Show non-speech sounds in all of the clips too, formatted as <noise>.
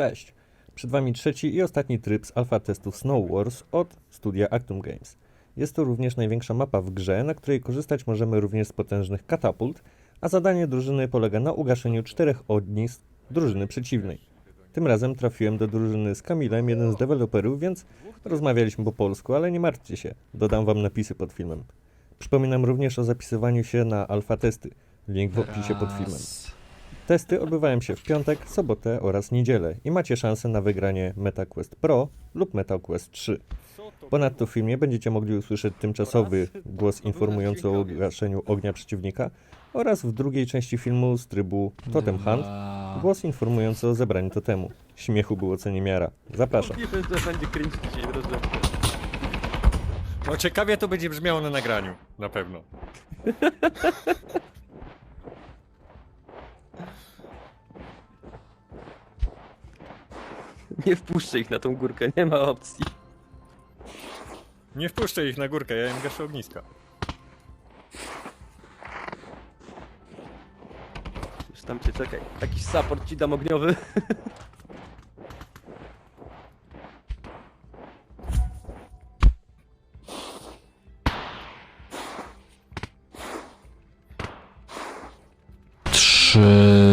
Cześć! Przed Wami trzeci i ostatni tryb z alfa testów Snow Wars od studia Actum Games. Jest to również największa mapa w grze, na której korzystać możemy również z potężnych katapult, a zadanie drużyny polega na ugaszeniu czterech ognisk drużyny przeciwnej. Tym razem trafiłem do drużyny z Kamilem, jeden z deweloperów, więc rozmawialiśmy po polsku, ale nie martwcie się, dodam Wam napisy pod filmem. Przypominam również o zapisywaniu się na alfa testy. Link w opisie pod filmem. Testy odbywają się w piątek, sobotę oraz niedzielę i macie szansę na wygranie MetaQuest Pro lub MetaQuest 3. Ponadto w filmie będziecie mogli usłyszeć tymczasowy głos informujący o gaszeniu ognia przeciwnika oraz w drugiej części filmu z trybu Totem Hunt głos informujący o zebraniu totemu. Śmiechu było co niemiara. Zapraszam. Będzie cringe dzisiaj. No ciekawie to będzie brzmiało na nagraniu, na pewno. <laughs> Nie wpuszczę ich na tą górkę, nie ma opcji. Nie wpuszczę ich na górkę, ja im gaszę ogniska. Już tam cię czekaj. Jakiś support ci dam ogniowy. Trzy.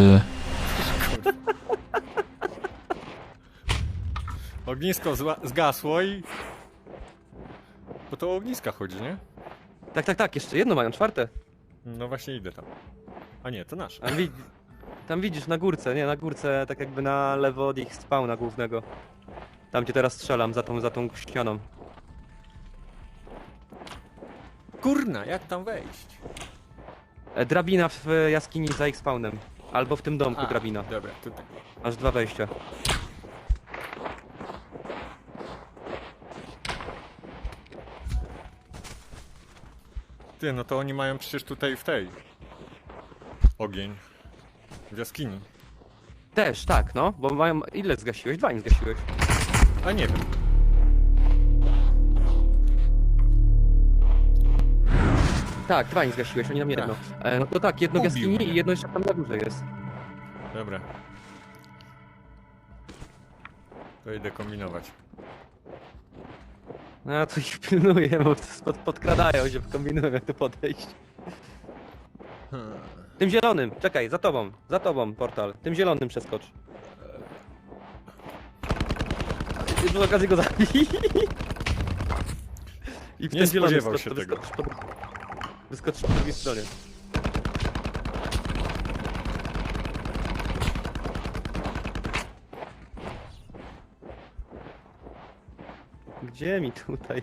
Ognisko zgasło i... Bo to o ogniska chodzi, nie? Tak, tak, tak, jeszcze jedno mają, czwarte. No właśnie idę tam. A nie, to nasz. Tam, wi tam widzisz na górce, nie, na górce, tak jakby na lewo od ich spawna głównego. Tam gdzie teraz strzelam, za tą, za tą ścianą. Kurna, jak tam wejść? E, drabina w e, jaskini za ich spawnem. Albo w tym domku A, drabina. Dobra, tutaj. Aż dwa wejścia. Ty, no to oni mają przecież tutaj w tej... Ogień. W jaskini. Też, tak, no, bo mają... Ile zgasiłeś? Dwa im zgasiłeś. A nie wiem. Tak, dwa im zgasiłeś, oni nam jedno. E, no to tak, jedno w Ubił jaskini mnie. i jedno jeszcze tam na górze jest. Dobra. To idę kombinować. No ja tu ich <laughs> pilnuję, bo pod, podkradają się, kombinują jak tu podejść. Tym zielonym, czekaj, za tobą, za tobą portal. Tym zielonym przeskocz. I przy okazji go zabij. <laughs> I w Nie ten zielony spodziewał skocz, się to tego. Wyskocz wyskocz po drugiej stronie. Gdzie mi tutaj?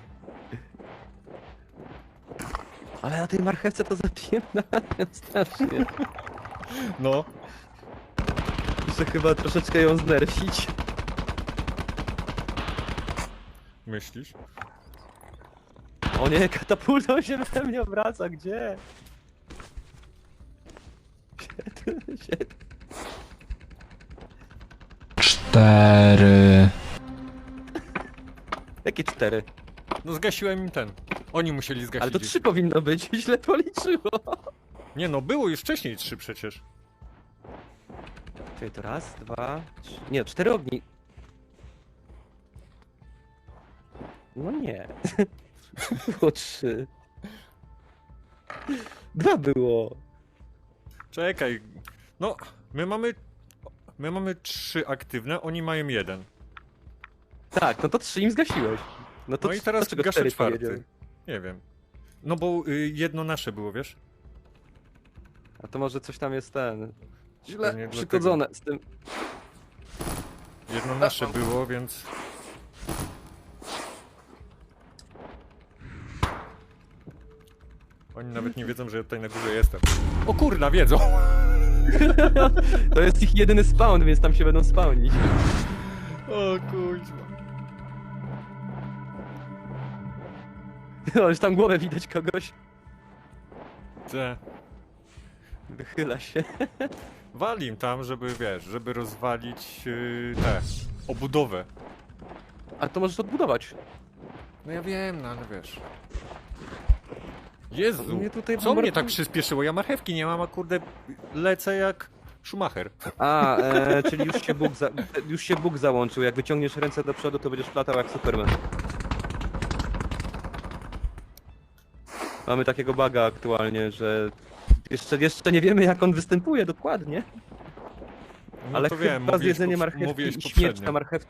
Ale na tej marchewce to zapierdalają strasznie. No. Muszę chyba troszeczkę ją znerfić. Myślisz? O nie, katapultą się we mnie obraca, gdzie? Shit, shit. Cztery. Jakie cztery? No zgasiłem im ten. Oni musieli zgasić. Ale to ich. trzy powinno być, <laughs> źle policzyło. Nie no, było już wcześniej trzy przecież. Czekaj, to raz, dwa, trzy... Nie, cztery ogni. No nie. <laughs> Było trzy. Dwa było. Czekaj. No, my mamy... My mamy trzy aktywne, oni mają jeden. Tak, no to trzy im zgasiłeś. No to No i teraz dlaczego gaszę cztery czwarty. Nie wiem. No bo y, jedno nasze było, wiesz? A to może coś tam jest ten. Pewnie Źle dlatego. przykodzone z tym. Jedno nasze było, więc... Oni nawet nie wiedzą, że ja tutaj na górze jestem. O kurna, wiedzą! <laughs> To jest ich jedyny spawn, więc tam się będą spawnić. O kurwa. Już tam głowę widać kogoś. Te. Wychyla się. Wali im tam, żeby, wiesz, żeby rozwalić yy, te... Obudowę. A to możesz odbudować. No ja wiem, no ale wiesz... Jezu, Mnie tutaj co mnie tak przyspieszyło? Ja marchewki nie mam, a kurde lecę jak Schumacher. A, e, czyli już się, Bóg za, już się Bóg załączył. Jak wyciągniesz ręce do przodu, to będziesz latał jak Superman. Mamy takiego baga aktualnie, że jeszcze, jeszcze nie wiemy jak on występuje dokładnie. No Ale to chyba wiem, z mówiłeś marchewki mówiłeś i śmierć poprzednio. na marchewce.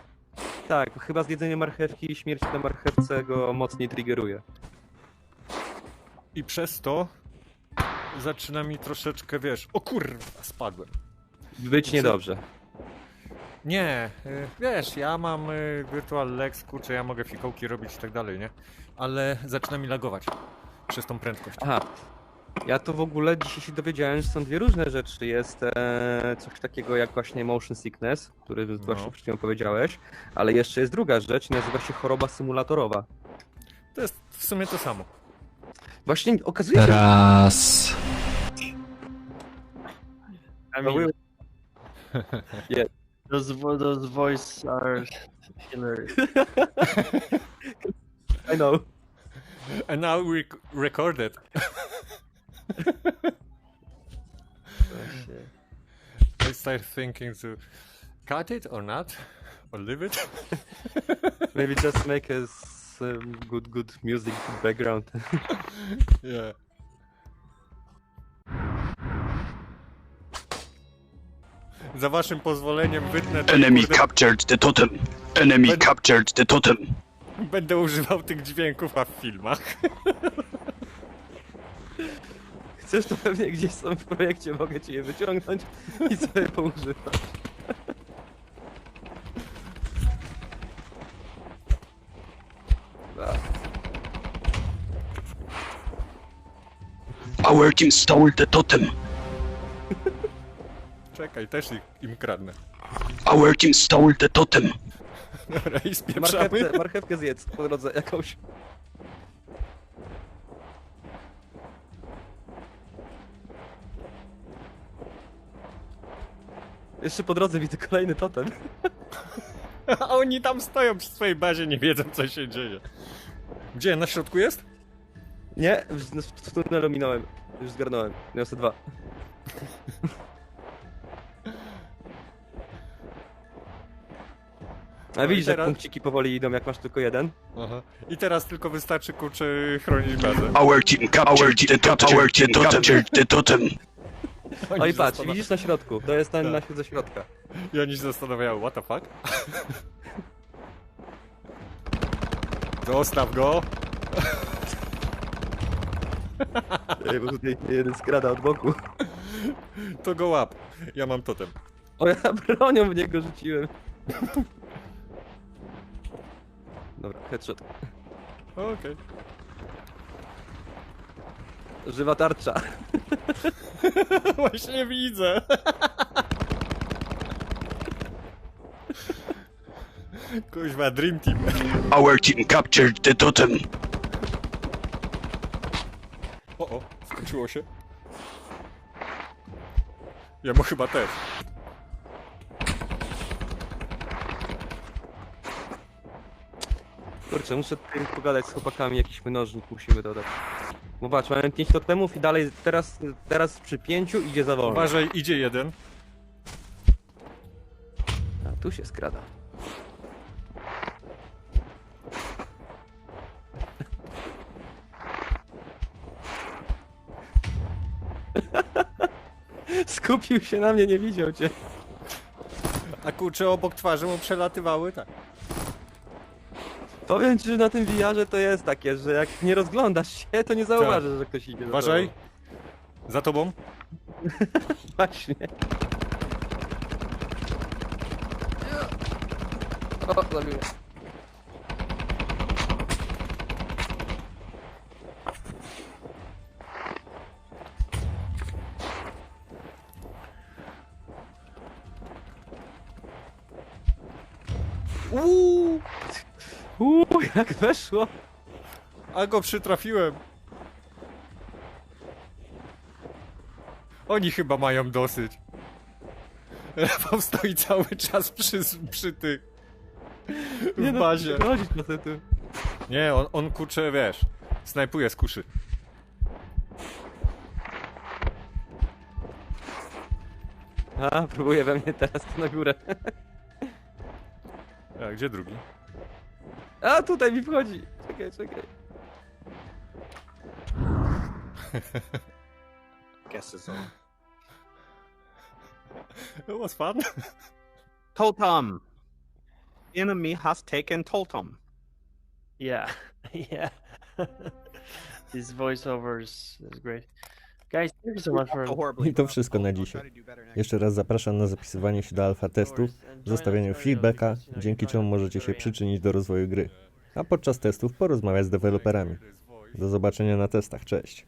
Tak, chyba z jedzenia marchewki i śmierć na marchewce go mocniej triggeruje. I przez to zaczyna mi troszeczkę, wiesz, o kurwa, spadłem. Być niedobrze. Nie, y, wiesz, ja mam y, Virtual Lex, kurczę, ja mogę fikołki robić i tak dalej, nie? Ale zaczyna mi lagować przez tą prędkość. Aha. Ja to w ogóle dzisiaj się dowiedziałem, że są dwie różne rzeczy. Jest e, coś takiego jak właśnie motion sickness, który No. właśnie przed chwilą powiedziałeś, ale jeszcze jest druga rzecz, nazywa się choroba symulatorowa. To jest w sumie to samo. Właśnie okazuje się, Raz. I mean, will- <laughs> those vo- those voices are hilarious. <laughs> I know. <laughs> And now we recorded. <laughs> Oh, I start thinking to cut it or not, or leave it. <laughs> Maybe just make us some good, good music background. yeah. Za waszym pozwoleniem wytnę to, Enemy kurde, captured the totem. Enemy But- captured the totem. Będę używał tych dźwięków, a w filmach. Chcesz to pewnie gdzieś są w projekcie, mogę ci je wyciągnąć i sobie poużywać. Our team stole the totem. Czekaj, też ich, im kradnę. Our team stole the totem. Dobra, i spieprzamy. Marchewkę, marchewkę zjedz po drodze jakąś. Jeszcze po drodze widzę kolejny totem. <laughs> A oni tam stoją przy swojej bazie, nie wiedzą co się dzieje. Gdzie? Na środku jest? Nie, w, w, tunelu minąłem. Już zgarnąłem. Niosę dwa. A widzisz, teraz- jak punkciki powoli idą, jak masz tylko jeden? Aha. I teraz tylko wystarczy kurczę chronić bazę. Our team captured the totem. Our team captured the totem. Oni O i się patrz, widzisz na środku. To jest ten Tak. na ze środka. I oni się zastanawiają, what the fuck? <laughs> Zostaw go! <laughs> Ej, bo tutaj jeden skrada od boku. To go łap. Ja mam totem. O, ja bronią w niego rzuciłem. <laughs> Dobra, headshot. Okej. Żywa tarcza. <laughs> Właśnie widzę. <laughs> Kuźwa, Dream Team. Our team captured the totem. O, o, skończyło się. Ja mu chyba też. Kurczę, muszę tutaj pogadać z chłopakami, jakiś mnożnik musimy dodać. Bo patrz, mamy 5 totemów i dalej, teraz, teraz przy pięciu idzie za wolno. Uważaj, idzie jeden. A, tu się skrada. <laughs> Skupił się na mnie, nie widział cię. A kurczę, obok twarzy mu przelatywały, tak. Powiem ci, że na tym VR to jest takie, że jak nie rozglądasz się, to nie zauważysz, że ktoś idzie za Uważaj. tobą. Za tobą. <laughs> Właśnie. O, zabił. Uuu, Uuu, jak weszło. A go przytrafiłem. Oni chyba mają dosyć. Rafał stoi cały czas przy, przy tych. W no, bazie. Chodzić na. Nie, on, on kurczę, wiesz, snajpuje z kuszy. A, próbuje we mnie teraz na górę. A gdzie drugi? A, tutaj mi wchodzi. Czekaj, czekaj. <laughs> Guess is on. It was fun. <laughs> Totem. Enemy has taken Totem. Yeah, <laughs> yeah. These voiceovers is great. I to wszystko na dzisiaj. Jeszcze raz zapraszam na zapisywanie się do alfa testów, zostawianie feedbacka, dzięki czemu możecie się przyczynić do rozwoju gry, a podczas testów porozmawiać z deweloperami. Do zobaczenia na testach, cześć!